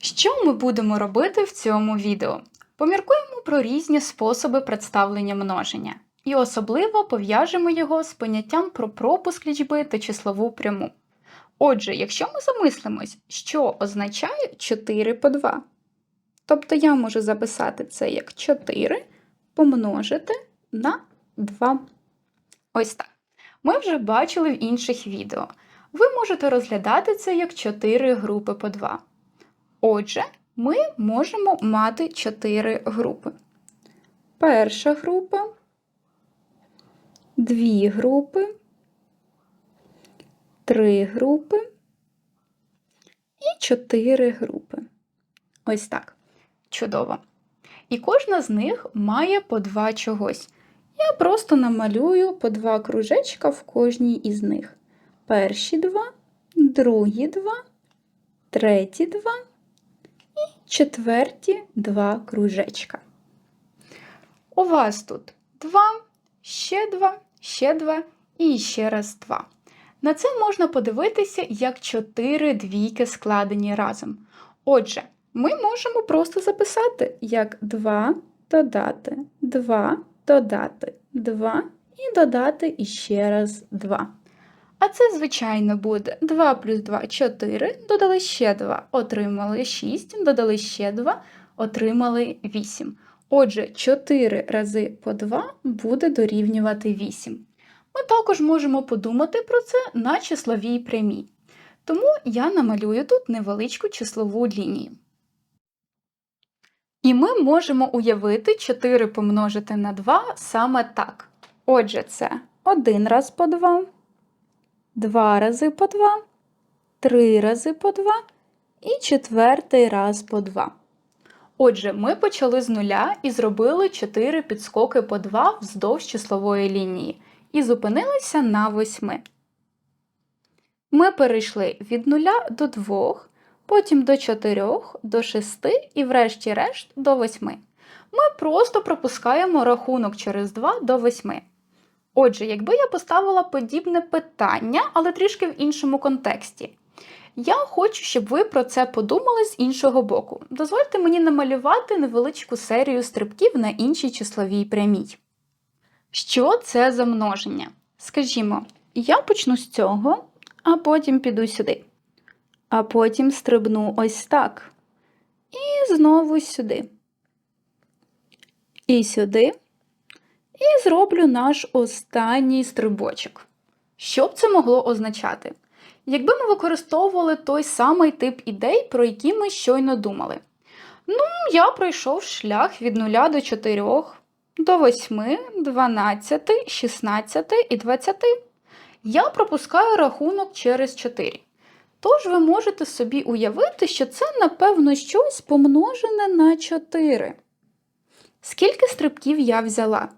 Що ми будемо робити в цьому відео? Поміркуємо про різні способи представлення множення, і особливо пов'яжемо його з поняттям про пропуск лічби та числову пряму. Отже, якщо ми замислимось, що означає 4 по 2, тобто я можу записати це як 4 помножити на 2. Ось так. Ми вже бачили в інших відео. Ви можете розглядати це як 4 групи по 2. Отже, ми можемо мати 4 групи. Перша група, дві групи, три групи і чотири групи. Ось так. Чудово. І кожна з них має по два чогось. Я просто намалюю по два кружечка в кожній із них. Перші два, другі два, треті два четверті два кружечка. У вас тут два, ще два, ще два і ще раз два. На це можна подивитися як чотири двійки складені разом. Отже, ми можемо просто записати як 2 додати 2 додати 2 і додати іще раз 2. А це, звичайно, буде 2 плюс 2 4, додали ще 2, отримали 6, додали ще 2, отримали 8. Отже, 4 рази по 2 буде дорівнювати 8. Ми також можемо подумати про це на числовій прямій. Тому я намалюю тут невеличку числову лінію. І ми можемо уявити 4 помножити на 2 саме так. Отже, це 1 раз по 2, 2 рази по 2, 3 рази по 2 і четвертий раз по 2. Отже, ми почали з нуля і зробили 4 підскоки по 2 вздовж числової лінії і зупинилися на 8. Ми перейшли від 0 до 2, потім до 4, до 6 і врешті-решт до 8. Ми просто пропускаємо рахунок через 2 до 8. Отже, якби я поставила подібне питання, але трішки в іншому контексті. Я хочу, щоб ви про це подумали з іншого боку. Дозвольте мені намалювати невеличку серію стрибків на іншій числовій прямій. Що це за множення? Скажімо, я почну з цього, а потім піду сюди. А потім стрибну ось так. І знову сюди. І сюди. І зроблю наш останній стрибочок. Що б це могло означати? Якби ми використовували той самий тип ідей, про які ми щойно думали. Ну, я пройшов шлях від 0 до 4, до 8, 12, 16 і 20. Я пропускаю рахунок через 4. Тож ви можете собі уявити, що це, напевно, щось помножене на 4. Скільки стрибків я взяла?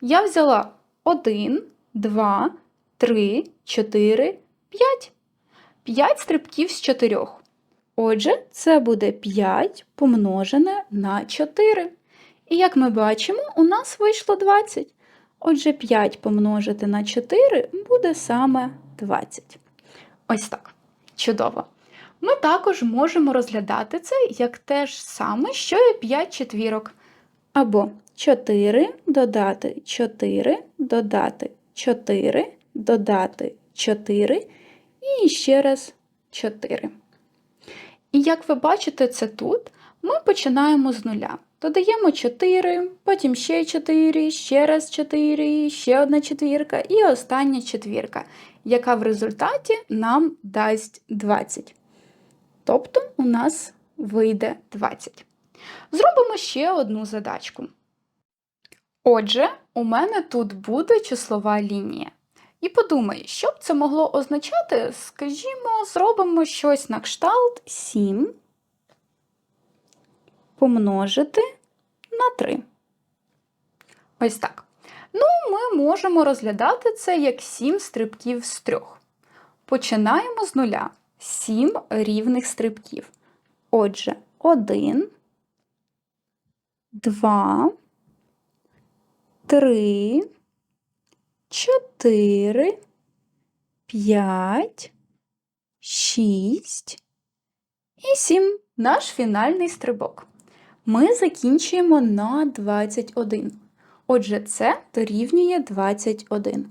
Я взяла 1, 2, 3, 4, 5. 5 стрибків з 4. Отже, це буде 5 помножене на 4. І як ми бачимо, у нас вийшло 20. Отже, 5 помножити на 4 буде саме 20. Ось так. Чудово. Ми також можемо розглядати це як те ж саме, що і 5 четвірок. Або 4 додати 4, додати 4, додати 4 і ще раз 4. І як ви бачите це тут, ми починаємо з нуля. Додаємо 4, потім ще 4, ще раз 4, ще одна четвірка і остання четвірка, яка в результаті нам дасть 20. Тобто у нас вийде 20. Зробимо ще одну задачку. Отже, у мене тут буде числова лінія. І подумай, що б це могло означати, скажімо, зробимо щось на кшталт 7 помножити на 3. Ось так. Ну, ми можемо розглядати це як 7 стрибків з 3. Починаємо з нуля. 7 рівних стрибків. Отже, 1, 2, 3, 4, 5, 6 і 7. Наш фінальний стрибок. Ми закінчуємо на 21. Отже, це дорівнює 21.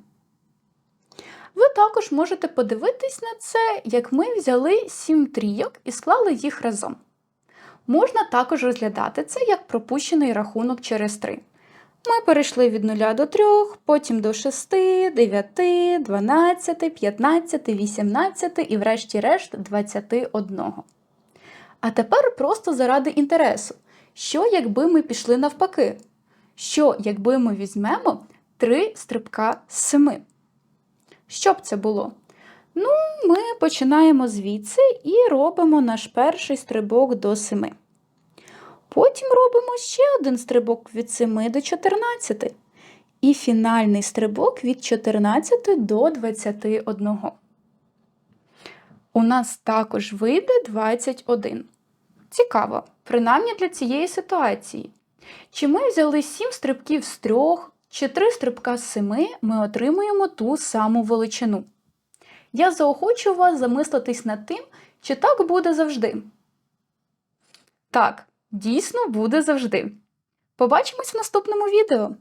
Ви також можете подивитись на це, як ми взяли 7 трійок і склали їх разом. Можна також розглядати це як пропущений рахунок через 3. Ми перейшли від 0 до 3, потім до 6, 9, 12, 15, 18 і врешті-решт 21. А тепер просто заради інтересу. Що, якби ми пішли навпаки? Що, якби ми візьмемо 3 стрибка з 7? Що б це було? Ну, ми починаємо звідси і робимо наш перший стрибок до 7. Потім робимо ще один стрибок від 7 до 14. І фінальний стрибок від 14 до 21. У нас також вийде 21. Цікаво, принаймні для цієї ситуації. Чи ми взяли 7 стрибків з 3, чи 3 стрибка з 7, ми отримуємо ту саму величину. Я заохочу вас замислитись над тим, чи так буде завжди. Так, дійсно буде завжди. Побачимось в наступному відео.